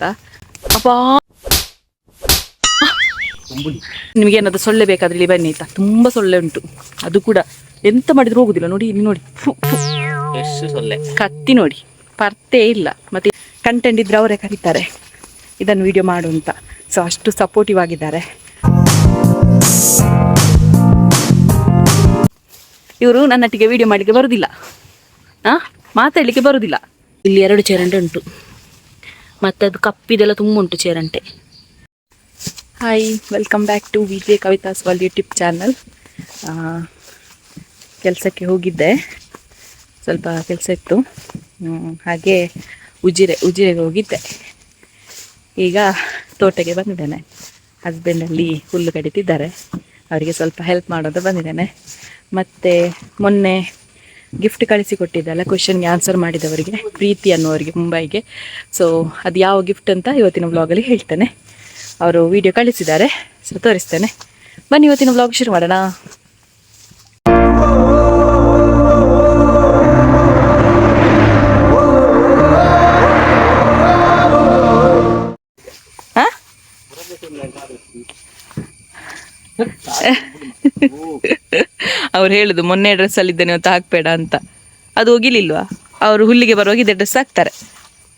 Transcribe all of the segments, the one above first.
ಅಪ್ಪ ನಿಮಗೆ ಏನಾದ್ರು ಸೊಳ್ಳೆ ಬೇಕಾದ್ರೆ ಇಲ್ಲಿ ಬನ್ನಿ ಆಯ್ತಾ? ತುಂಬಾ ಸೊಳ್ಳೆ ಉಂಟು. ಅದು ಕೂಡ. ಎಂತ ಮಾಡಿದ್ರು ಹೋಗುದಿಲ್ಲ. ನೋಡಿ ಇಲ್ಲಿ ನೋಡಿ. ಸೊಳ್ಳೆ? ಕತ್ತಿ ನೋಡಿ. ಪರ್ತೇ ಇಲ್ಲ. ಮತ್ತೆ ಕಂಟೆಂಟ್ ಇದ್ರೆ ಅವರೇ ಕರೀತಾರೆ. ಇದನ್ನು ವಿಡಿಯೋ ಮಾಡು ಅಂತ. ಸೊ ಅಷ್ಟು ಸಪೋರ್ಟಿವ್ ಆಗಿದ್ದಾರೆ. ಇವರು ನನ್ನೊಟ್ಟಿಗೆ ವಿಡಿಯೋ ಮಾಡಲಿಕ್ಕೆ ಬರುದಿಲ್ಲ. ಆ? ಮಾತಾಡ್ಲಿಕ್ಕೆ ಬರುದಿಲ್ಲ. ಇಲ್ಲಿ ಎರಡು ಚೇರಂಟೆ ಉಂಟು. ಮತ್ತೆ ಅದು ಕಪ್ಪಿದೆಲ್ಲ ತುಂಬ ಉಂಟು ಚೇರಂಟೆ hi welcome back to V J Kavitha's wall YouTube channel ಕೆಲಸಕ್ಕೆ ಹೋಗಿದ್ದೆ. ಸ್ವಲ್ಪ ಕೆಲಸ ಇತ್ತು. ಹಾಗೆ ಉಜಿರೆ, ಉಜಿರೆಗೆ ಹೋಗಿದ್ದೆ. ಈಗ ತೋಟಕ್ಕೆ ಬಂದಿದ್ದೇನೆ. ಹಸ್ಬೆಂಡಲ್ಲಿ ಹುಲ್ಲು ಕಡಿತಿದ್ದಾರೆ. ಅವರಿಗೆ ಸ್ವಲ್ಪ ಹೆಲ್ಪ್ ಮಾಡೋದು ಬಂದಿದ್ದೇನೆ. ಮತ್ತು ಮೊನ್ನೆ ಗಿಫ್ಟ್ ಕಳಿಸಿ ಕೊಟ್ಟಿದ್ದಲ್ಲ ಕ್ವಶನ್ಗೆ ಆನ್ಸರ್ ಮಾಡಿದವರಿಗೆ ಪ್ರೀತಿ ಅನ್ನೋರಿಗೆ ಮುಂಬೈಗೆ. ಸೊ ಅದು ಯಾವ ಗಿಫ್ಟ್ ಅಂತ ಇವತ್ತಿನ ವ್ಲಾಗಲ್ಲಿ ಹೇಳ್ತೇನೆ. ಅವರು ವಿಡಿಯೋ ಕಳಿಸಿದ್ದಾರೆ ಸೊ ತೋರಿಸ್ತೇನೆ. ಬನ್ನಿ ಇವತ್ತಿನ ವ್ಲಾಗ್ ಶುರು ಮಾಡೋಣ. ಹಾ ಅವ್ರು ಹೇಳುದು, ಮೊನ್ನೆ ಡ್ರೆಸ್ ಅಲ್ಲಿ ಇದ್ದೇನೆ ಅಂತ ಹಾಕ್ಬೇಡ ಅಂತ. ಅದು ಹೋಗಿಲಿಲ್ವಾ ಅವರು ಹುಲ್ಲಿಗೆ ಬರುವಾಗ ಇದೇ ಡ್ರೆಸ್ ಹಾಕ್ತಾರೆ.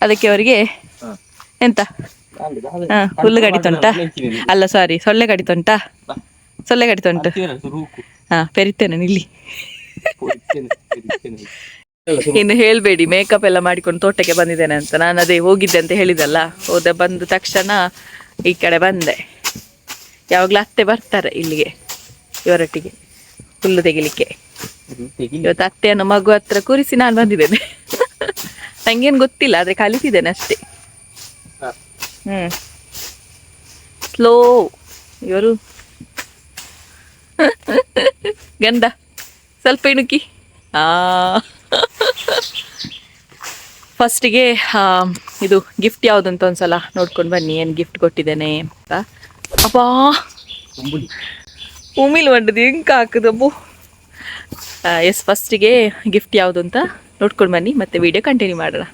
ಅದಕ್ಕೆ ಅವರಿಗೆ ಎಂತ? ಹಾ ಹುಲ್ಲು ಕಡಿತುಂಟಾ ಅಲ್ಲ ಸಾರಿ ಸೊಳ್ಳೆ ಕಡಿತುಂಟಾ ಸೊಳ್ಳೆ ಕಡಿತುಂಟು ಹಾ, ಪೆರಿತೇನೆ ಇಲ್ಲಿ ಇನ್ನು ಹೇಳ್ಬೇಡಿ ಮೇಕಪ್ ಎಲ್ಲ ಮಾಡಿಕೊಂಡು ತೋಟಕ್ಕೆ ಬಂದಿದ್ದೇನೆ ಅಂತ. ನಾನು ಅದೇ ಹೋಗಿದ್ದೆ ಅಂತ ಹೇಳಿದಲ್ಲ. ಹೋದ ಬಂದ ತಕ್ಷಣ ಈ ಕಡೆ ಬಂದೆ. ಯಾವಾಗ್ಲೂ ಅತ್ತೆ ಬರ್ತಾರೆ ಇಲ್ಲಿಗೆ, ಇವರೊಟ್ಟಿಗೆ. ಹುಲ್ಲು ತೆಗಿಲಿಕ್ಕೆ. ಇವತ್ತು ಅತ್ತೆಯನ್ನು ಮಗು ಹತ್ರ ಕೂರಿಸಿ ನಾನು ಬಂದಿದ್ದೇನೆ. ನಂಗೇನು ಗೊತ್ತಿಲ್ಲ ಆದ್ರೆ ಕಲಿತಿದ್ದೇನೆ ಅಷ್ಟೇ. ಹ್ಮ್. ಸ್ಲೋ ಇವರು. ಗಂಡ ಸ್ವಲ್ಪ ಇಣುಕಿ. ಆ. ಫಸ್ಟಿಗೆ ಇದು ಗಿಫ್ಟ್ ಯಾವ್ದು ಅಂತ ಒಂದ್ಸಲ ನೋಡ್ಕೊಂಡು ಬನ್ನಿ ಏನ್ ಗಿಫ್ಟ್ ಕೊಟ್ಟಿದ್ದೇನೆ ಅಂತ. ಅಪ್ಪಾ ಉಮಿಲ್ ಮಾಡಿದ್ವಿ ಹೆಂಗೆ ಹಾಕದಬ್ಬು ಎಸ್ ಫಸ್ಟಿಗೆ ಗಿಫ್ಟ್ ಯಾವುದು ಅಂತ ನೋಡ್ಕೊಂಡು ಬನ್ನಿ, ಮತ್ತೆ ವಿಡಿಯೋ ಕಂಟಿನ್ಯೂ ಮಾಡೋಣ.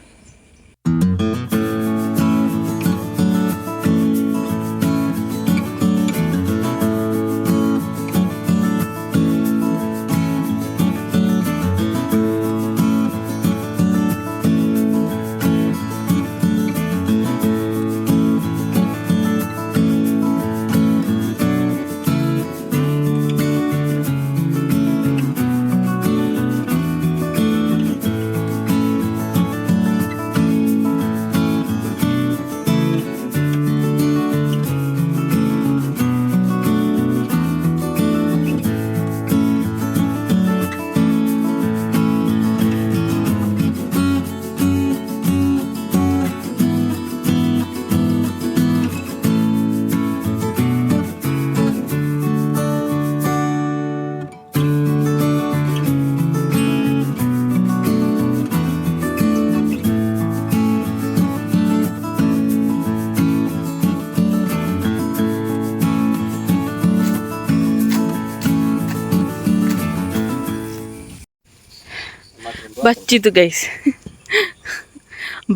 ಬಚ್ಚಿತು ಗೈಸ್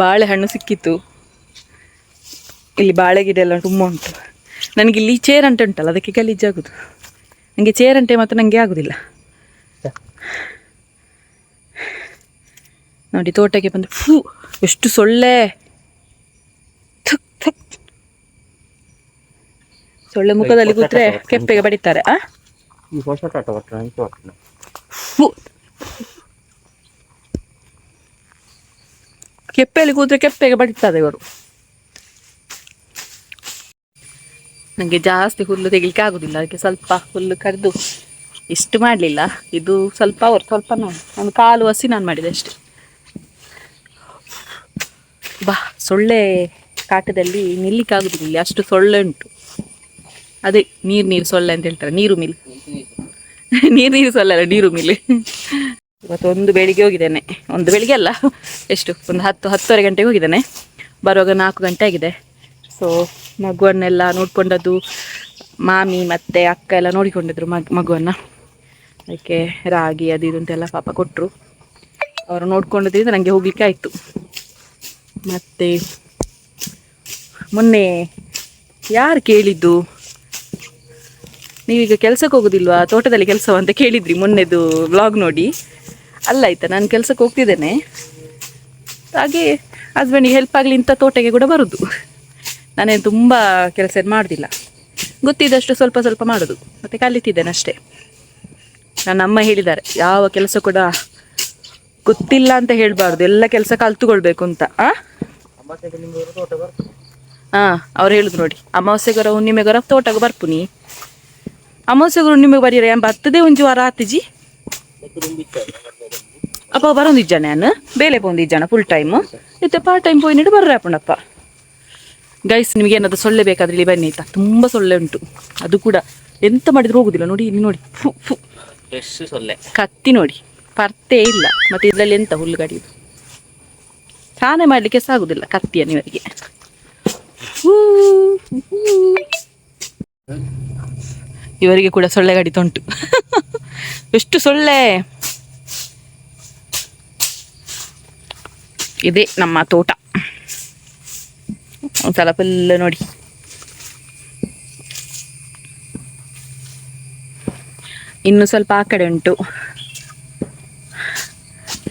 ಬಾಳೆಹಣ್ಣು ಸಿಕ್ಕಿತ್ತು. ಇಲ್ಲಿ ಬಾಳೆ ಗಿಡ ಎಲ್ಲ ತುಂಬ ಉಂಟು. ನನಗೆ ಇಲ್ಲಿ ಚೇರಂಟೆ ಉಂಟಲ್ಲ ಅದಕ್ಕೆ ಗಲೀಜಾಗುದು ನನಗೆ ಚೇರಂಟೆ ಮಾತ್ರ ನನಗೆ ಆಗುದಿಲ್ಲ. ನೋಡಿ ತೋಟಕ್ಕೆ ಬಂದು ಫೂ ಎಷ್ಟು ಸೊಳ್ಳೆ. ಥುಕ್ ಥುಕ್. ಸೊಳ್ಳೆ ಮುಖದಲ್ಲಿ ಕೂತ್ರೆ ಕೆಪ್ಪೆಗೆ ಬಡಿತಾರೆ ಆ ಈ ಹೊಸ ಟಾಟ ಕೊಟ್ಟರೆ ಅಂತ ಕೊಟ್ಟರೆ ಫು. ಕೆಪ್ಪೆಯಲ್ಲಿ ಕೂತ್ರೆ ಕೆಪ್ಪೆಗೆ ಬಡಿತದೆ ಇವರು. ನನಗೆ ಜಾಸ್ತಿ ಹುಲ್ಲು ತೆಗಿಲಿಕ್ಕೆ ಆಗುದಿಲ್ಲ ಅದಕ್ಕೆ ಸ್ವಲ್ಪ ಹುಲ್ಲು ಕರೆದು ಇಷ್ಟು ಮಾಡಲಿಲ್ಲ. ಇದು ಸ್ವಲ್ಪ ಅವರು ಸ್ವಲ್ಪ ನಾನು ಒಂದು ಕಾಲು ಹಸಿ ನಾನು ಮಾಡಿದೆ ಅಷ್ಟೆ. ಬಾ ಸೊಳ್ಳೆ ಕಾಟದಲ್ಲಿ ನಿಲ್ಲಿಕ್ಕೆ ಆಗುದಿಲ್ಲ ಇಲ್ಲಿ ಅಷ್ಟು ಸೊಳ್ಳೆ ಉಂಟು. ಅದೇ ನೀರು ನೀರು ಸೊಳ್ಳೆ ಅಂತ ಹೇಳ್ತಾರೆ ನೀರು ಮಿಲ್. ನೀರು ನೀರು ಸೊಳ್ಳೆ ಅಲ್ಲ ನೀರು ಮಿಲ್. ಇವತ್ತು ಒಂದು ಬೆಳಿಗ್ಗೆ ಹೋಗಿದ್ದೇನೆ. ಒಂದು ಬೆಳಿಗ್ಗೆ ಅಲ್ಲ, ಎಷ್ಟು? ಒಂದು ಹತ್ತು, ಹತ್ತುವರೆ ಗಂಟೆಗೆ ಹೋಗಿದ್ದೇನೆ. ಬರುವಾಗ ನಾಲ್ಕು ಗಂಟೆ ಆಗಿದೆ. ಸೊ ಮಗುವನ್ನೆಲ್ಲ ನೋಡ್ಕೊಂಡದ್ದು, ಮಾಮಿ ಮತ್ತು ಅಕ್ಕ ಎಲ್ಲ ನೋಡಿಕೊಂಡಿದ್ರು ಮಗ್, ಮಗುವನ್ನು. ಅದಕ್ಕೆ ರಾಗಿ, ಅದು ಇದು ಅಂತೆಲ್ಲ ಪಾಪ ಕೊಟ್ಟರು ಅವರು ನೋಡ್ಕೊಂಡದ್ರಿಂದ ನನಗೆ ಹೋಗ್ಲಿಕ್ಕೆ ಆಯಿತು. ಮತ್ತು, ಮೊನ್ನೆ ಯಾರು ಕೇಳಿದ್ದು? ನೀವೀಗ ಕೆಲಸಕ್ಕೆ ಹೋಗೋದಿಲ್ವಾ? ತೋಟದಲ್ಲಿ ಕೆಲಸ ಅಂತ ಕೇಳಿದ್ರಿ ಮೊನ್ನೆದು ವ್ಲಾಗ್ ನೋಡಿ. ಅಲ್ಲ ಆಯ್ತಾ, ನಾನು ಕೆಲ್ಸಕ್ಕೆ ಹೋಗ್ತಿದ್ದೇನೆ. ಹಾಗೆ ಹಸ್ಬೆಂಡಿಗೆ ಹೆಲ್ಪ್ ಆಗಲಿ ಇಂಥ ತೋಟಕ್ಕೆ ಕೂಡ ಬರೋದು. ನಾನೇನು ತುಂಬ ಕೆಲಸ ಏನು ಮಾಡೋದಿಲ್ಲ. ಗೊತ್ತಿದ್ದಷ್ಟು ಸ್ವಲ್ಪ ಸ್ವಲ್ಪ ಮಾಡೋದು. ಮತ್ತು ಕಲಿತಿದ್ದೇನೆ ಅಷ್ಟೇ. ನನ್ನ ಅಮ್ಮ ಹೇಳಿದ್ದಾರೆ, ಯಾವ ಕೆಲಸ ಕೂಡ ಗೊತ್ತಿಲ್ಲ ಅಂತ ಹೇಳಬಾರ್ದು. ಎಲ್ಲ ಕೆಲಸ ಕಲ್ತುಕೊಳ್ಬೇಕು ಅಂತ. ಹಾಂ ಅವ್ರು ಹೇಳುದು ನೋಡಿ. ಅಮಾವಾಸ್ಯೆಗರ ಹುಣ್ಣಿಮೆಗರ ತೋಟಕ್ಕೆ ಬರ್ಪುನಿ. ಅಮಾವಾಸ್ಯೆಗರ ಹುಣ್ಣಿಮೆಗೆ ಬರೀರ ಎಂಬ ಬರ್ತದೆ ಒಂದು ವಾರ ಆತಿಜಿ. ಅಪ್ಪ ಬರೋಂದಿಜ್ಜ ನಾನು ಬೇಲೆ ಪೋಂದಿಜ್ಜಾನ ಫುಲ್ ಟೈಮ್ ಇತ್ತೆ ಪಾರ್ಟ್ ಟೈಮ್ ಪೋಯ್ನಿಟ್ಟು ಬರ್ರೆ ಅಪ್ಪಣಪ್ಪ ಗೈಸ್ ನಿಮಗೆ ಏನಾದ್ರು ಸೊಳ್ಳೆ ಬೇಕಾದ್ರೆ ಇಲ್ಲಿ ಬನ್ನಿ ಆಯ್ತಾ? ತುಂಬ ಸೊಳ್ಳೆ ಉಂಟು. ಅದು ಕೂಡ ಎಂತ ಮಾಡಿದ್ರು ಹೋಗುದಿಲ್ಲ. ನೋಡಿ ಇಲ್ಲಿ ನೋಡಿ. ಫು ಫು. ಸೊಳ್ಳೆ? ಕತ್ತಿ ನೋಡಿ. ಪರ್ತೇ ಇಲ್ಲ. ಮತ್ತೆ ಇದರಲ್ಲಿ ಎಂತ ಹುಲ್ಲು ಹುಲ್ಲುಗಡಿದು ಸ್ನಾನ ಮಾಡಲಿಕ್ಕೆ ಸಾಗುದಿಲ್ಲ ಕತ್ತಿಯನ್ನು ಇವರಿಗೆ. ಇವರಿಗೆ ಕೂಡ ಸೊಳ್ಳೆ ಗಡಿ ಉಂಟು ಎಷ್ಟು ಸೊಳ್ಳೆ? ಇದೆ ನಮ್ಮ ತೋಟ. ಒಂದ್ಸಲ ಫುಲ್ ನೋಡಿ. ಇನ್ನು ಸ್ವಲ್ಪ ಆ ಕಡೆ ಉಂಟು.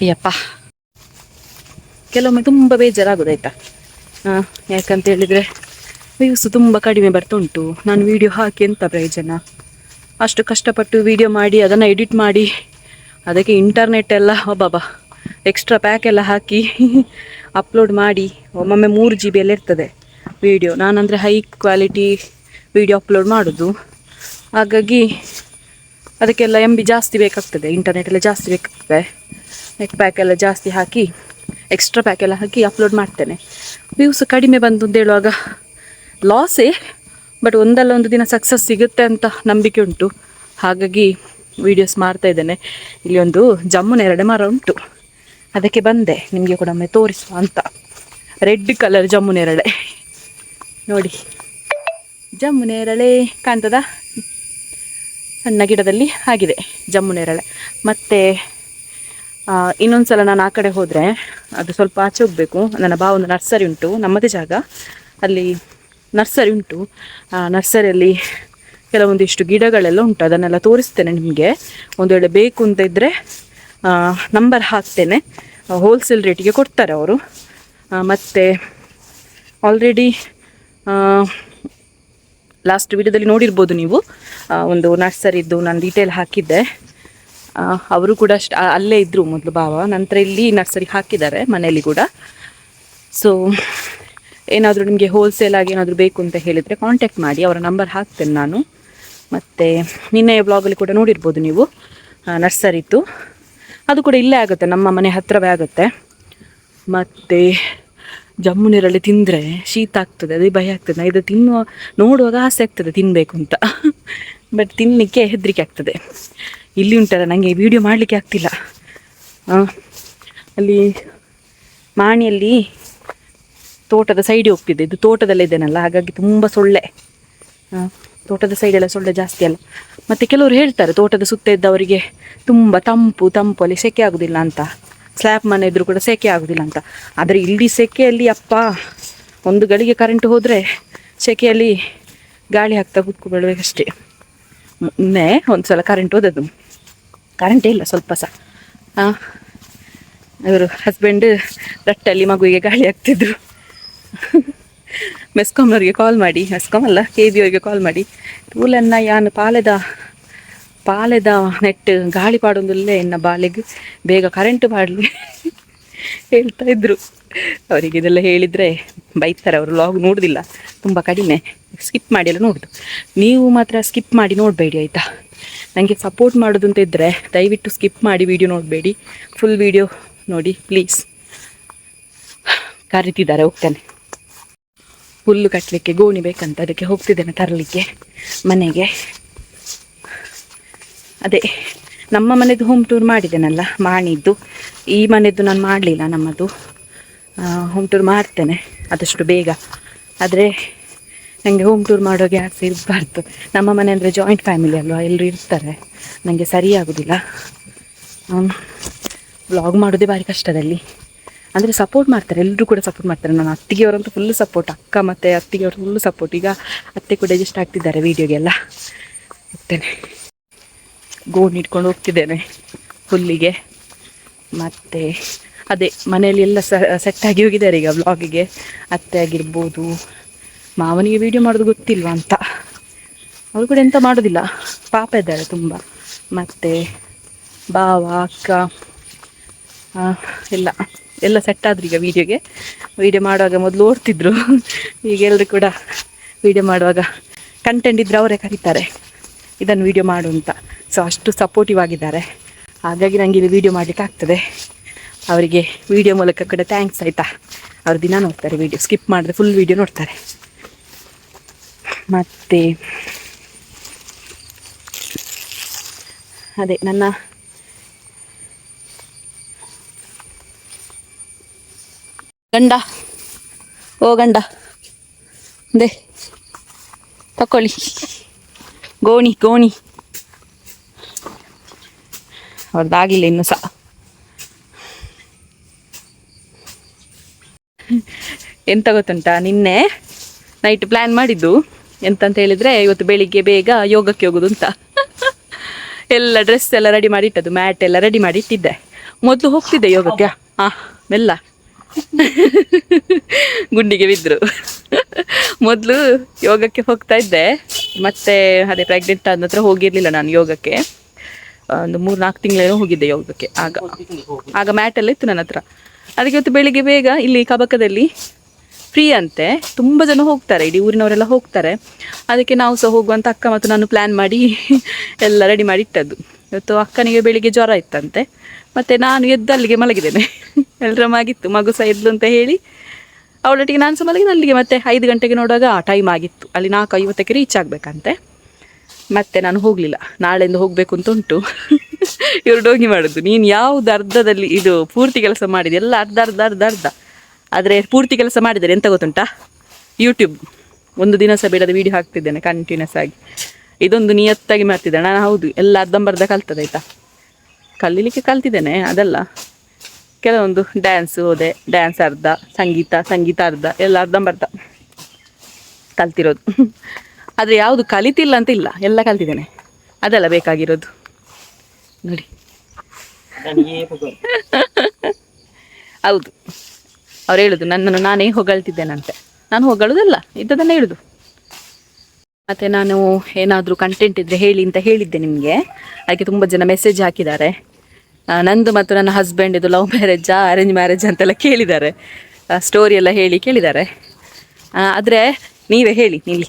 ಅಯ್ಯಪ್ಪ. ಕೆಲವೊಮ್ಮೆ ತುಂಬ ಬೇಜಾರಾಗುದಾಯ್ತಾ ಹಾಂ, ಯಾಕಂತ ಹೇಳಿದ್ರೆ, ವ್ಯೂಸ್ ತುಂಬ ಕಡಿಮೆ ಬರ್ತಾ ಉಂಟು. ನಾನು ವಿಡಿಯೋ ಹಾಕಿ ಎಂತ ಪ್ರಯೋಜನ? ಅಷ್ಟು ಕಷ್ಟಪಟ್ಟು ವಿಡಿಯೋ ಮಾಡಿ, ಅದನ್ನು ಎಡಿಟ್ ಮಾಡಿ, ಅದಕ್ಕೆ ಇಂಟರ್ನೆಟ್ ಎಲ್ಲ ಒಬ್ಬಬ್ಬ ಎಕ್ಸ್ಟ್ರಾ ಪ್ಯಾಕ್ ಎಲ್ಲ ಹಾಕಿ ಅಪ್ಲೋಡ್ ಮಾಡಿ, ಒಮ್ಮೊಮ್ಮೆ ಮೂರು ಜಿ ಬಿಯಲ್ಲಿ ಇರ್ತದೆ ವಿಡಿಯೋ ನಾನಂದರೆ ಹೈ ಕ್ವಾಲಿಟಿ ವಿಡಿಯೋ ಅಪ್ಲೋಡ್ ಮಾಡೋದು. ಹಾಗಾಗಿ ಅದಕ್ಕೆಲ್ಲ ಎಂ ಬಿ ಜಾಸ್ತಿ ಬೇಕಾಗ್ತದೆ ಇಂಟರ್ನೆಟ್ ಎಲ್ಲ ಜಾಸ್ತಿ ಬೇಕಾಗ್ತದೆ. ನೆಟ್ ಪ್ಯಾಕ್ ಎಲ್ಲ ಜಾಸ್ತಿ ಹಾಕಿ ಎಕ್ಸ್ಟ್ರಾ ಪ್ಯಾಕ್ ಎಲ್ಲ ಹಾಕಿ ಅಪ್ಲೋಡ್ ಮಾಡ್ತೇನೆ. ವ್ಯೂಸ್ ಕಡಿಮೆ ಬಂತು ಅಂತ ಹೇಳುವಾಗ ಲಾಸೇ ಬಟ್ ಒಂದಲ್ಲ ಒಂದು ದಿನ ಸಕ್ಸಸ್ ಸಿಗುತ್ತೆ ಅಂತ ನಂಬಿಕೆ ಉಂಟು. ಹಾಗಾಗಿ ವೀಡಿಯೋಸ್ ಮಾಡ್ತಾ ಇದ್ದೇನೆ. ಇಲ್ಲಿ ಒಂದು ಜಮ್ಮು ಎರಡು ಮರ ಉಂಟು. ಅದಕ್ಕೆ ಬಂದೆ. ನಿಮಗೆ ಕೂಡ ಒಮ್ಮೆ ತೋರಿಸುವ ಅಂತ. ರೆಡ್ ಕಲರ್ ಜಮ್ಮು ನೆರಳೆ ನೋಡಿ. ಜಮ್ಮು ನೇರಳೆ ಕಾಣ್ತದ? ಸಣ್ಣ ಗಿಡದಲ್ಲಿ ಆಗಿದೆ ಜಮ್ಮು ನೇರಳೆ ಮತ್ತು ಇನ್ನೊಂದು ಸಲ ನಾನು ಆ ಕಡೆ ಹೋದರೆ ಅದು ಸ್ವಲ್ಪ ಆಚೆ ಹೋಗಬೇಕು. ನನ್ನ ಬಾ ಒಂದು ನರ್ಸರಿ ಉಂಟು. ನಮ್ಮದೇ ಜಾಗ. ಅಲ್ಲಿ ನರ್ಸರಿ ಉಂಟು. ನರ್ಸರಿಯಲ್ಲಿ ಕೆಲವೊಂದಿಷ್ಟು ಗಿಡಗಳೆಲ್ಲ ಉಂಟು. ಅದನ್ನೆಲ್ಲ ತೋರಿಸ್ತೇನೆ ನಿಮಗೆ. ಒಂದು ವೇಳೆ ಬೇಕು ಅಂತ ಇದ್ದರೆ ನಂಬರ್ ಹಾಕ್ತೇನೆ. ಹೋಲ್ಸೇಲ್ ರೇಟಿಗೆ ಕೊಡ್ತಾರೆ ಅವರು. ಮತ್ತು ಆಲ್ರೆಡಿ ಲಾಸ್ಟ್ ವಿಡಿಯೋದಲ್ಲಿ ನೋಡಿರ್ಬೋದು ನೀವು. ಒಂದು ನರ್ಸರಿದ್ದು ನಾನು ಡೀಟೇಲ್ ಹಾಕಿದ್ದೆ. ಅವರು ಕೂಡ ಅಷ್ಟು ಅಲ್ಲೇ ಇದ್ದರು ಮೊದಲು ಭಾವ. ನಂತರ ಇಲ್ಲಿ ನರ್ಸರಿ ಹಾಕಿದ್ದಾರೆ, ಮನೆಯಲ್ಲಿ ಕೂಡ. ಸೊ ಏನಾದರೂ ನಿಮಗೆ ಹೋಲ್ಸೇಲ್ ಆಗಿ ಏನಾದರೂ ಬೇಕು ಅಂತ ಹೇಳಿದರೆ ಕಾಂಟ್ಯಾಕ್ಟ್ ಮಾಡಿ, ಅವರ ನಂಬರ್ ಹಾಕ್ತೇನೆ ನಾನು. ಮತ್ತು ನಿನ್ನೆಯ ಬ್ಲಾಗಲ್ಲಿ ಕೂಡ ನೋಡಿರ್ಬೋದು ನೀವು. ನರ್ಸರಿದ್ದು ಅದು ಕೂಡ ಇಲ್ಲೇ ಆಗುತ್ತೆ, ನಮ್ಮ ಮನೆ ಹತ್ತಿರವೇ ಆಗುತ್ತೆ. ಮತ್ತು ಜಮ್ಮು ನೀರಲ್ಲಿ ತಿಂದರೆ ಶೀತ ಆಗ್ತದೆ, ಅದೇ ಭಯ ಆಗ್ತದೆ. ಇದು ತಿನ್ನುವ, ನೋಡುವಾಗ ಆಸೆ ಆಗ್ತದೆ ತಿನ್ನಬೇಕು ಅಂತ. ಬಟ್ ತಿನ್ನಲಿಕ್ಕೆ ಹೆದರಿಕೆ ಆಗ್ತದೆ. ಇಲ್ಲಿ ಉಂಟಲ್ಲ ನನಗೆ ವಿಡಿಯೋ ಮಾಡಲಿಕ್ಕೆ ಆಗ್ತಿಲ್ಲ. ಅಲ್ಲಿ ಮಾಣಿಯಲ್ಲಿ ತೋಟದ ಸೈಡಿಗೆ ಹೋಗ್ತಿದ್ದೆ ಇದು ತೋಟದಲ್ಲೇ ಇದ್ದೇನಲ್ಲ ಹಾಗಾಗಿ ತುಂಬ ಸೊಳ್ಳೆ. ತೋಟದ ಸೈಡೆಲ್ಲ ಸೊಳ್ಳೆ ಜಾಸ್ತಿ ಅಲ್ಲ. ಮತ್ತು ಕೆಲವರು ಹೇಳ್ತಾರೆ, ತೋಟದ ಸುತ್ತ ಇದ್ದವರಿಗೆ ತುಂಬ ತಂಪು ತಂಪು ಅಲ್ಲಿ ಸೆಕೆ ಆಗೋದಿಲ್ಲ ಅಂತ. ಸ್ಲ್ಯಾಬ್ ಮನೆ ಇದ್ರೂ ಕೂಡ ಸೆಕೆ ಆಗೋದಿಲ್ಲ ಅಂತ. ಆದರೆ ಇಲ್ಲಿ ಸೆಕೆಯಲ್ಲಿ ಅಪ್ಪ, ಒಂದು ಗಳಿಗೆ ಕರೆಂಟ್ ಹೋದರೆ ಸೆಕೆಯಲ್ಲಿ ಗಾಳಿ ಹಾಕ್ತಾ ಕೂತ್ಕೊಳ್ಬೇಕಷ್ಟೇ ಮೊನ್ನೆ ಒಂದು ಸಲ ಕರೆಂಟ್ ಹೋದದ್ದು. ಕರೆಂಟೇ ಇಲ್ಲ, ಸ್ವಲ್ಪ ಸಹ ಇವರು ಹಸ್ಬೆಂಡ್ ರಟ್ಟಲ್ಲಿ ಮಗುವಿಗೆ ಗಾಳಿ ಹಾಕ್ತಿದ್ರು. ಮೆಸ್ಕಾಮ್ನವ್ರಿಗೆ ಕಾಲ್ ಮಾಡಿ. ಮೆಸ್ಕಾಮ್ ಅಲ್ಲ ಕೆ ಬಿ ಅವರಿಗೆ ಕಾಲ್ ಮಾಡಿ. ತೂಲನ್ನ ಯಾನು ಪಾಲೆದ ಪಾಲೆದ ನೆಟ್ ಗಾಳಿ ಪಾಡೊಂದುಲ್ಲೇ ಎನ್ನ ಬಾಲೆಗೆ ಬೇಗ ಕರೆಂಟ್ ಮಾಡಲಿ ಹೇಳ್ತಾ ಇದ್ರು. ಅವರಿಗೆ ಇದೆಲ್ಲ ಹೇಳಿದರೆ ಬೈತಾರೆ, ಅವರು ಲಾಗ್ ನೋಡೋದಿಲ್ಲ. ತುಂಬ ಕಡಿಮೆ. ಸ್ಕಿಪ್ ಮಾಡಿ ಎಲ್ಲ ನೋಡೋದು. ನೀವು ಮಾತ್ರ ಸ್ಕಿಪ್ ಮಾಡಿ ನೋಡಬೇಡಿ, ಆಯಿತಾ? ನನಗೆ ಸಪೋರ್ಟ್ ಮಾಡೋದು ಅಂತ ಇದ್ದರೆ ದಯವಿಟ್ಟು ಸ್ಕಿಪ್ ಮಾಡಿ ವಿಡಿಯೋ ನೋಡಬೇಡಿ. ಫುಲ್ ವಿಡಿಯೋ ನೋಡಿ ಪ್ಲೀಸ್ ಕರೀತಿದ್ದಾರೆ, ಹೋಗ್ತೇನೆ. ಹುಲ್ಲು ಕಟ್ಟಲಿಕ್ಕೆ ಗೋಣಿ ಬೇಕಂತ ಅದಕ್ಕೆ ಹೋಗ್ತಿದ್ದೇನೆ ತರಲಿಕ್ಕೆ ಮನೆಗೆ. ಅದೇ, ನಮ್ಮ ಮನೆದು ಹೋಮ್ ಟೂರ್ ಮಾಡಿದ್ದೇನಲ್ಲ ಮಾಡಿದ್ದು ಈ ಮನೆದು ನಾನು ಮಾಡಲಿಲ್ಲ ನಮ್ಮದು. ಹೋಮ್ ಟೂರ್ ಮಾಡ್ತೇನೆ, ಆದಷ್ಟು ಬೇಗ. ಆದರೆ ನನಗೆ ಹೋಮ್ ಟೂರ್ ಮಾಡೋಗೆ ಆಸೆ ಇರಬಾರ್ದು. ನಮ್ಮ ಮನೆ ಅಂದರೆ ಜಾಯಿಂಟ್ ಫ್ಯಾಮಿಲಿ ಅಲ್ವಾ ಎಲ್ಲರೂ ಇರ್ತಾರೆ. ನನಗೆ ಸರಿ ಆಗೋದಿಲ್ಲ. ವ್ಲಾಗ್ ಮಾಡೋದೇ ಭಾರಿ ಕಷ್ಟದಲ್ಲಿ. ಅಂದರೆ ಸಪೋರ್ಟ್ ಮಾಡ್ತಾರೆ ಎಲ್ಲರೂ ಕೂಡ ಸಪೋರ್ಟ್ ಮಾಡ್ತಾರೆ. ನನ್ನ ಅತ್ತಿಗೆಯವರಂತೂ ಫುಲ್ ಸಪೋರ್ಟ್ ಅಕ್ಕ ಮತ್ತು ಅತ್ತಿಗೆಯವರು ಫುಲ್ ಸಪೋರ್ಟ್ ಈಗ ಅತ್ತೆ ಕೂಡ ಎಜೆಸ್ಟ್ ಆಗ್ತಿದ್ದಾರೆ ವೀಡಿಯೋಗೆಲ್ಲ ಹೋಗ್ತೇನೆ. ಗೋಣ್ ಇಟ್ಕೊಂಡು ಹೋಗ್ತಿದ್ದೇನೆ ಹುಲ್ಲಿಗೆ. ಮತ್ತು ಅದೇ ಮನೆಯಲ್ಲಿ ಎಲ್ಲ ಸೆಟ್ ಆಗಿ ಹೋಗಿದ್ದಾರೆ ಈಗ ವ್ಲಾಗಿಗೆ ಅತ್ತೆ ಆಗಿರ್ಬೋದು, ಮಾವನಿಗೆ ವೀಡಿಯೋ ಮಾಡೋದು ಗೊತ್ತಿಲ್ವಾ ಅಂತ. ಅವರು ಕೂಡ ಎಂತ ಮಾಡೋದಿಲ್ಲ. ಪಾಪ ಇದ್ದಾರೆ ತುಂಬ. ಮತ್ತು ಬಾವ, ಅಕ್ಕ ಎಲ್ಲ. ಎಲ್ಲ ಸೆಟ್ ಆದ್ರು ಈಗ ವೀಡಿಯೋಗೆ ವೀಡಿಯೋ ಮಾಡುವಾಗ ಮೊದಲು ಓಡ್ತಿದ್ರು. ಈಗ ಎಲ್ಲರೂ ಕೂಡ ವೀಡಿಯೋ ಮಾಡುವಾಗ ಕಂಟೆಂಟ್ ಇದ್ರೆ ಅವರೇ ಕರೀತಾರೆ. ಇದನ್ನು ವೀಡಿಯೋ ಮಾಡು ಅಂತ. ಸೊ ಅಷ್ಟು ಸಪೋರ್ಟಿವ್ ಆಗಿದ್ದಾರೆ. ಹಾಗಾಗಿ ನನಗೆ ಇಲ್ಲಿ ವೀಡಿಯೋ ಮಾಡಲಿಕ್ಕೆ ಆಗ್ತದೆ. ಅವರಿಗೆ ವೀಡಿಯೋ ಮೂಲಕ ಕೂಡ ಥ್ಯಾಂಕ್ಸ್ ಆಯಿತಾ? ಅವ್ರು ದಿನ ನೋಡ್ತಾರೆ ವೀಡಿಯೋ ಸ್ಕಿಪ್ ಮಾಡಿದ್ರೆ ಫುಲ್ ವೀಡಿಯೋ ನೋಡ್ತಾರೆ. ಮತ್ತು, ಅದೇ ನನ್ನ ಗಂಡ. ಓ, ಗಂಡ. ದೇ. ತಕೊಳ್ಳಿ ಗೋಣಿ ಗೋಣಿ. ಅವ್ರದ್ದಾಗಿಲ್ಲ ಇನ್ನು ಸಹ ಎಂತ ಗೊತ್ತುಂಟಾ? ನಿನ್ನೆ ನೈಟ್ ಪ್ಲ್ಯಾನ್ ಮಾಡಿದ್ದು. ಎಂತಂತ ಹೇಳಿದ್ರೆ ಇವತ್ತು ಬೆಳಿಗ್ಗೆ ಬೇಗ ಯೋಗಕ್ಕೆ ಹೋಗೋದು ಅಂತ ಎಲ್ಲ ಡ್ರೆಸ್ ಎಲ್ಲ ರೆಡಿ ಮಾಡಿ ಇಟ್ಟದ್ದು ಮ್ಯಾಟ್ ಎಲ್ಲ ರೆಡಿ ಮಾಡಿ ಇಟ್ಟಿದ್ದೆ. ಮೊದಲು ಹೋಗ್ತಿದ್ದೆ ಯೋಗಕ್ಕೆ. ಹಾ ಮೆಲ್ಲ. ಗುಂಡಿಗೆ ಬಿದ್ರು. ಮೊದಲು ಯೋಗಕ್ಕೆ ಹೋಗ್ತಾ ಇದ್ದೆ. ಮತ್ತೆ ಅದೇ ಪ್ರೆಗ್ನೆಂಟ್ ಆದ ನಂತರ ಹೋಗಿರ್ಲಿಲ್ಲ ನಾನು ಯೋಗಕ್ಕೆ. ಒಂದು ಮೂರು ನಾಲ್ಕು ತಿಂಗಳೇನೋ ಹೋಗಿದ್ದೆ ಯೋಗಕ್ಕೆ. ಆಗ ಆಗ ಮ್ಯಾಟ್ ಎಲ್ಲ ಇತ್ತು ನನ್ನ ಹತ್ರ. ಅದಕ್ಕೆ ಇವತ್ತು ಬೆಳಿಗ್ಗೆ ಬೇಗ ಇಲ್ಲಿ ಕಬಕದಲ್ಲಿ ಫ್ರೀ ಅಂತೆ. ತುಂಬ ಜನ ಹೋಗ್ತಾರೆ, ಇಡೀ ಊರಿನವರೆಲ್ಲ ಹೋಗ್ತಾರೆ. ಅದಕ್ಕೆ ನಾವು ಸಹ ಹೋಗುವಂತ ಅಕ್ಕ ಮತ್ತು ನಾನು ಪ್ಲ್ಯಾನ್ ಮಾಡಿ ಎಲ್ಲ ರೆಡಿ ಮಾಡಿ ಇಟ್ಟದ್ದು. ಇವತ್ತು ಅಕ್ಕನಿಗೆ ಬೆಳಿಗ್ಗೆ ಜ್ವರ ಇತ್ತಂತೆ. ಮತ್ತು ನಾನು ಎದ್ದು ಅಲ್ಲಿಗೆ ಮಲಗಿದ್ದೇನೆ. ಎಲ್ಲರ ಆಗಿತ್ತು ಮಗು ಸಹ ಎದ್ದು ಅಂತ ಹೇಳಿ. ಅವಳೊಟ್ಟಿಗೆ ನಾನು ಸಹ ಮಲಗಿದ ಅಲ್ಲಿಗೆ ಮತ್ತೆ ಐದು ಗಂಟೆಗೆ ನೋಡುವಾಗ ಟೈಮ್ ಆಗಿತ್ತು. ಅಲ್ಲಿ ನಾಲ್ಕು ಐವತ್ತಕ್ಕೆ ರೀಚ್ ಆಗಬೇಕಂತೆ. ಮತ್ತೆ ನಾನು ಹೋಗಲಿಲ್ಲ. ನಾಳೆಯಿಂದ ಹೋಗಬೇಕು ಅಂತ ಉಂಟು. ಇವರು ಡೋಗಿ ಮಾಡೋದು. ನೀನು ಯಾವುದು ಅರ್ಧದಲ್ಲಿ ಇದು ಪೂರ್ತಿ ಕೆಲಸ ಮಾಡಿದೆ? ಎಲ್ಲ ಅರ್ಧ ಅರ್ಧ ಅರ್ಧ ಅರ್ಧ. ಆದರೆ ಪೂರ್ತಿ ಕೆಲಸ ಮಾಡಿದರೆ ಎಂತ ಗೊತ್ತುಂಟಾ? ಯೂಟ್ಯೂಬ್ ಒಂದು ದಿನ ಸಹ ಬೇಡದ ವೀಡಿಯೋ ಹಾಕ್ತಿದ್ದೇನೆ ಕಂಟಿನ್ಯೂಸ್ ಆಗಿ. ಇದೊಂದು ನಿಯತ್ತಾಗಿ ಮಾಡ್ತಿದ್ದೆ ನಾನು ಹೌದು, ಎಲ್ಲ ಅರ್ಧಂಬರ್ಧ ಕಲ್ತದೆ ಆಯ್ತಾ? ಕಲೀಲಿಕ್ಕೆ ಕಲ್ತಿದ್ದೇನೆ, ಅದಲ್ಲ. ಕೆಲವೊಂದು ಡ್ಯಾನ್ಸ್ ಹೋದೆ ಡ್ಯಾನ್ಸ್ ಅರ್ಧ, ಸಂಗೀತ ಸಂಗೀತ ಅರ್ಧ, ಎಲ್ಲ ಅರ್ಧಂಬರ್ಧ ಕಲ್ತಿರೋದು. ಆದರೆ ಯಾವುದು ಕಲಿತಿಲ್ಲ ಅಂತ ಇಲ್ಲ, ಎಲ್ಲ ಕಲ್ತಿದ್ದೇನೆ. ಅದೆಲ್ಲ ಬೇಕಾಗಿರೋದು. ನೋಡಿ. ಹೌದು. ಅವ್ರು ಹೇಳುದು, ನನ್ನನ್ನು ನಾನೇ ಹೊಗಳ್ತಿದ್ದೇನಂತೆ. ನಾನು ಹೊಗಳುದಲ್ಲ ಇದ್ದದನ್ನೇ ಹೇಳುದು. ಮತ್ತು ನಾನು ಏನಾದರೂ ಕಂಟೆಂಟ್ ಇದ್ರೆ ಹೇಳಿ ಅಂತ ಹೇಳಿದ್ದೆ ನಿಮಗೆ. ಅದಕ್ಕೆ ತುಂಬ ಜನ ಮೆಸೇಜ್ ಹಾಕಿದ್ದಾರೆ. ನಂದು ಮತ್ತು ನನ್ನ ಹಸ್ಬೆಂಡ್ ಇದು ಲವ್ ಮ್ಯಾರೇಜಾ ಅರೇಂಜ್ ಮ್ಯಾರೇಜ್ ಅಂತೆಲ್ಲ ಕೇಳಿದ್ದಾರೆ. ಸ್ಟೋರಿ ಎಲ್ಲ ಹೇಳಿ ಕೇಳಿದ್ದಾರೆ. ಆದರೆ ನೀವೇ ಹೇಳಿ ನಿಲ್ಲಿ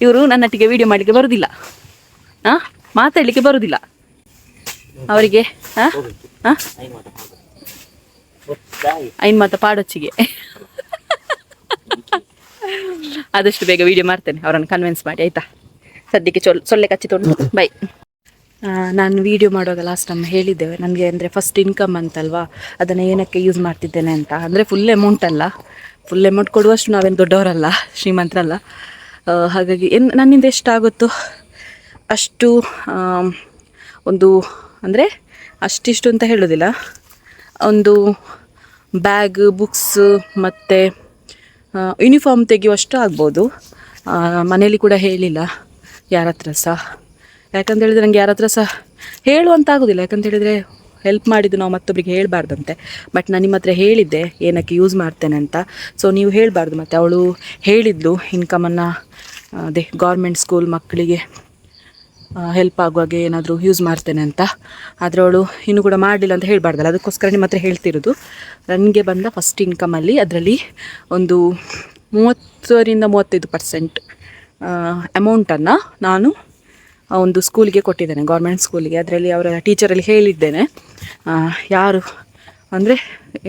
ಇವರು ನನ್ನೊಟ್ಟಿಗೆ ವಿಡಿಯೋ ಮಾಡಲಿಕ್ಕೆ ಬರೋದಿಲ್ಲ. ಹಾಂ ಮಾತಾಡಲಿಕ್ಕೆ ಬರೋದಿಲ್ಲ. ಅವರಿಗೆ ಹಾಂ ಹಾಂ ಐನ್ ಮಾತ ಪಾಡೊಚ್ಚಿಗೆ. ಆದಷ್ಟು ಬೇಗ ವಿಡಿಯೋ ಮಾಡ್ತೇನೆ. ಅವರನ್ನು ಕನ್ವಿನ್ಸ್ ಮಾಡಿ, ಆಯ್ತಾ? ಸದ್ಯಕ್ಕೆ ಚೊಲ್ ಸೊಳ್ಳೆ ಕಚ್ಚಿತೊಂಡು ಬೈ ನಾನು ವಿಡಿಯೋ ಮಾಡುವಾಗ ಲಾಸ್ಟ್ ಟೈಮ್ ಹೇಳಿದ್ದೇವೆ. ನನಗೆ ಅಂದರೆ ಫಸ್ಟ್ ಇನ್ಕಮ್ ಅಂತಲ್ವಾ? ಅದನ್ನು ಏನಕ್ಕೆ ಯೂಸ್ ಮಾಡ್ತಿದ್ದೇನೆ ಅಂತ. ಅಂದರೆ ಫುಲ್ ಅಮೌಂಟ್ ಅಲ್ಲ. ಫುಲ್ ಅಮೌಂಟ್ ಕೊಡುವಷ್ಟು ನಾವೇನು ದೊಡ್ಡವರಲ್ಲ, ಶ್ರೀಮಂತರಲ್ಲ. ಹಾಗಾಗಿ ಏನು ನನ್ನಿಂದ ಎಷ್ಟಾಗುತ್ತೋ? ಅಷ್ಟು ಒಂದು, ಅಂದರೆ ಅಷ್ಟಿಷ್ಟು ಅಂತ ಹೇಳೋದಿಲ್ಲ. ಒಂದು ಬ್ಯಾಗ್ ಬುಕ್ಸ್ ಮತ್ತು ಯೂನಿಫಾರ್ಮ್ ತೆಗೆಯುವಷ್ಟು ಆಗ್ಬೋದು. ಮನೇಲಿ ಕೂಡ ಹೇಳಿಲ್ಲ ಯಾರ ಹತ್ರ ಸಹ. ಯಾಕಂತ ಹೇಳಿದ್ರೆ ನನಗೆ ಯಾರ ಹತ್ರ ಸಹ ಹೇಳುವಂತ ಆಗೋದಿಲ್ಲ ಯಾಕಂತ ಹೇಳಿದರೆ ಹೆಲ್ಪ್ ಮಾಡಿದ್ದು ನಾವು ಮತ್ತೊಬ್ಬರಿಗೆ ಹೇಳಬಾರ್ದಂತೆ. ಬಟ್ ನಾನು ನಿಮ್ಮ ಹತ್ರ ಹೇಳಿದ್ದೆ, ಏನಕ್ಕೆ ಯೂಸ್ ಮಾಡ್ತೇನೆ ಅಂತ. ಸೊ ನೀವು ಹೇಳಬಾರ್ದು. ಮತ್ತು ಅವಳು ಹೇಳಿದ್ಲು ಇನ್ಕಮನ್ನು ಅದೇ ಗೌರ್ಮೆಂಟ್ ಸ್ಕೂಲ್ ಮಕ್ಕಳಿಗೆ. ಹೆಲ್ಪ್ ಆಗುವಾಗೆ ಏನಾದರೂ ಯೂಸ್ ಮಾಡ್ತೇನೆ ಅಂತ. ಆದರೆ ಅವಳು ಇನ್ನೂ ಕೂಡ ಮಾಡಲಿಲ್ಲ ಅಂತ ಹೇಳಬಾರ್ದಲ್ಲ. ಅದಕ್ಕೋಸ್ಕರ ನಿಮ್ಮ ಹತ್ರ ಹೇಳ್ತಿರೋದು. ನನಗೆ ಬಂದ ಫಸ್ಟ್ ಇನ್ಕಮಲ್ಲಿ ಅದರಲ್ಲಿ ಒಂದು ಮೂವತ್ತರಿಂದ ಮೂವತ್ತೈದು ಪರ್ಸೆಂಟ್ ಅಮೌಂಟನ್ನು ನಾನು ಒಂದು ಸ್ಕೂಲಿಗೆ ಕೊಟ್ಟಿದ್ದೇನೆ ಗೌರ್ಮೆಂಟ್ ಸ್ಕೂಲಿಗೆ ಅದರಲ್ಲಿ ಅವರ ಟೀಚರಲ್ಲಿ ಹೇಳಿದ್ದೇನೆ. ಯಾರು ಅಂದರೆ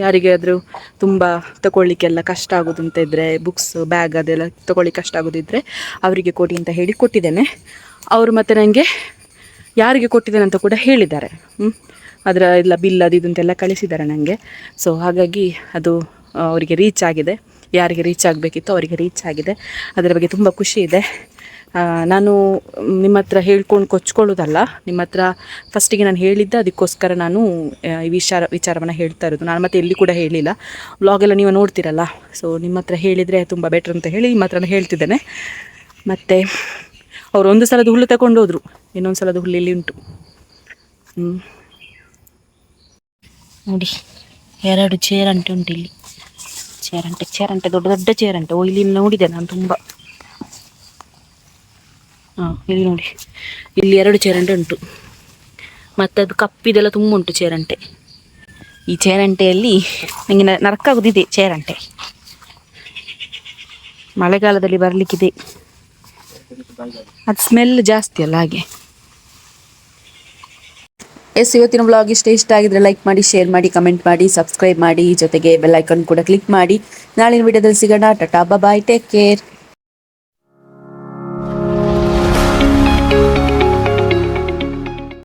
ಯಾರಿಗಾದರೂ ತುಂಬ ತಗೊಳ್ಳಿಕ್ಕೆಲ್ಲ ಕಷ್ಟ ಆಗೋದು ಅಂತ ಇದ್ದರೆ ಬುಕ್ಸ್ ಬ್ಯಾಗ್ ಅದೆಲ್ಲ ತಗೊಳ್ಳಿಕ್ಕೆ ಕಷ್ಟ ಆಗೋದಿದ್ದರೆ ಅವರಿಗೆ ಕೊಡಿ ಅಂತ ಹೇಳಿ ಕೊಟ್ಟಿದ್ದೇನೆ. ಅವರು ಮತ್ತು ನನಗೆ ಯಾರಿಗೆ ಕೊಟ್ಟಿದ್ದೇನೆ ಅಂತ ಕೂಡ ಹೇಳಿದ್ದಾರೆ. ಅದರ ಎಲ್ಲ ಬಿಲ್ ಅದು ಇದು ಅಂತೆಲ್ಲ ಕಳಿಸಿದ್ದಾರೆ ನನಗೆ ಸೊ ಹಾಗಾಗಿ ಅದು ಅವರಿಗೆ ರೀಚ್ ಆಗಿದೆ. ಯಾರಿಗೆ ರೀಚ್ ಆಗಬೇಕಿತ್ತು ಅವರಿಗೆ ರೀಚ್ ಆಗಿದೆ. ಅದರ ಬಗ್ಗೆ ತುಂಬ ಖುಷಿ ಇದೆ. ನಾನು ನಿಮ್ಮ ಹತ್ರ ಹೇಳ್ಕೊಂಡು ಕೊಚ್ಕೊಳ್ಳೋದಲ್ಲ, ನಿಮ್ಮ ಹತ್ರ ಫಸ್ಟಿಗೆ ನಾನು ಹೇಳಿದ್ದೆ, ಅದಕ್ಕೋಸ್ಕರ ನಾನು ಈ ವಿಚಾರ, ವಿಚಾರವನ್ನು ಹೇಳ್ತಾ ಇರೋದು. ನಾನು ಮತ್ತೆ ಎಲ್ಲಿ ಕೂಡ ಹೇಳಿಲ್ಲ. ವ್ಲಾಗೆಲ್ಲ ನೀವು ನೋಡ್ತೀರಲ್ಲ. ಸೊ ನಿಮ್ಮ ಹತ್ರ ಹೇಳಿದರೆ ತುಂಬ ಬೆಟ್ರ್ ಅಂತ ಹೇಳಿ ನಿಮ್ಮ ಹತ್ರ ಹೇಳ್ತಿದ್ದೇನೆ. ಮತ್ತು ಅವ್ರು ಒಂದು ಸಲದ ಹುಲ್ಲು ತಗೊಂಡು ಹೋದ್ರು. ಇನ್ನೊಂದು ಸಲದ ಹುಲ್ಲು ಇಲ್ಲಿ ಉಂಟು. ನೋಡಿ, ಎರಡು ಚೇರಂಟೆ ಉಂಟು ಇಲ್ಲಿ. ಚೇರಂಟೆ ಚೇರಂಟೆ, ದೊಡ್ಡ ದೊಡ್ಡ ಚೇರಂಟೆ. ಓ, ಇಲ್ಲಿ ನೋಡಿದೆ ನಾನು ತುಂಬ. ಹಾಂ, ಇಲ್ಲಿ ನೋಡಿ. ಇಲ್ಲಿ ಎರಡು ಚೇರಂಟೆ ಉಂಟು. ಮತ್ತು ಅದು ಕಪ್ಪಿದೆಲ್ಲ ತುಂಬ ಉಂಟು ಚೇರಂಟೆ. ಈ ಚೇರಂಟೆಯಲ್ಲಿ ನನಗೆ ನ- ನರಕ ಆಗೋದಿದೆ ಚೇರಂಟೆ. ಮಳೆಗಾಲದಲ್ಲಿ ಬರಲಿಕ್ಕಿದೆ. ಅದು ಸ್ಮೆಲ್ ಜಾಸ್ತಿ ಅಲ್ಲ ಹಾಗೆ. ಎಸ್ ಇವತ್ತಿನ ಬ್ಲಾಗ್ ಇಷ್ಟ ಇಷ್ಟ ಆಗಿದ್ರೆ ಲೈಕ್ ಮಾಡಿ ಶೇರ್ ಮಾಡಿ ಕಮೆಂಟ್ ಮಾಡಿ ಸಬ್ಸ್ಕ್ರೈಬ್ ಮಾಡಿ, ಜೊತೆಗೆ ಬೆಲ್ ಐಕಾನ್ ಕೂಡ ಕ್ಲಿಕ್ ಮಾಡಿ. ನಾಳಿನ ವಿಡಿಯೋದಲ್ಲಿ ಸಿಗೋಣ. Tata bye take care